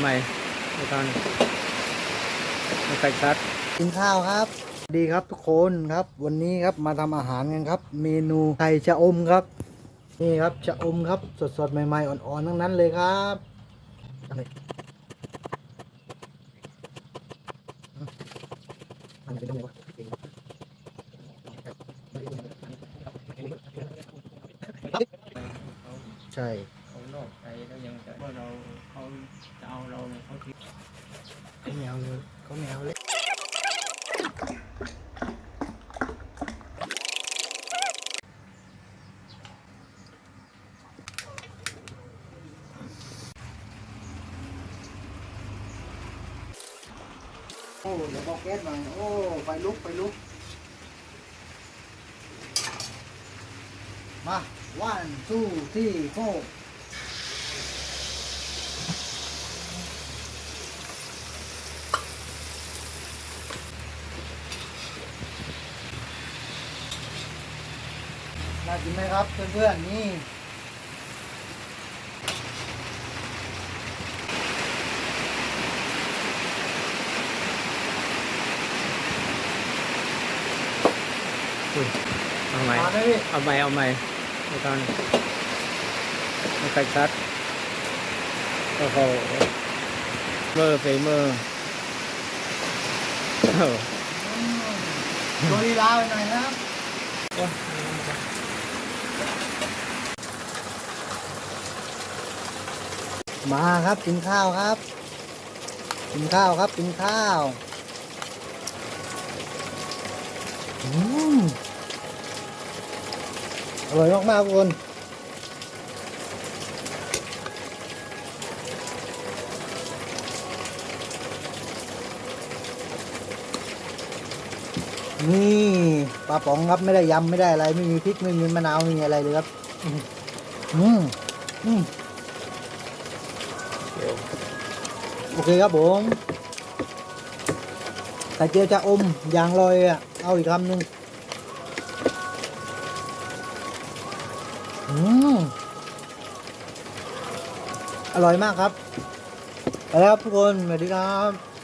ใหม่ไม่ตอนไม่ใส่ซัดกินข้าวครับดีครับทุกคนครับ วันนี้ครับมาทำอาหารกันครับ เมนูไข่ชะอมครับ นี่ครับชะอมครับ สดๆ ใหม่ๆ อ่อนๆ ทั้งนั้นเลยครับเอาเลยมันเป็นยังไงวะใช่ chào rồi này có chuyện có mèo người có mèo đấy. Oh nó bọc két mà, ô, phải lúc, phải lúc Mà, one, two, three, four. น่ากินไหมครับเพื่อนๆนี่เอาใหม่มาไหมพี่เอาใหม่เอาใหม่ไม่ตอนไม่ใส่ซัดโอ้โหเมอร์เฟเมอร์เออโรยลาไปหน่อยนะครับ มาครับกินข้าวครับ กินข้าวครับกินข้าวอืมอร่อยมากๆทุกคนนี่ปลาป๋องครับไม่ได้ยำไม่ได้อะไร ไม่มีพริกไม่มีมะนาวไม่มีอะไรเลยครับ อืมอืม โอเคครับผมไข่เจียวจะอมยางลอยอะ เอาอีกคำหนึ่งอืมอร่อยมากครับ ไปแล้วครับทุกคน สวัสดีครับ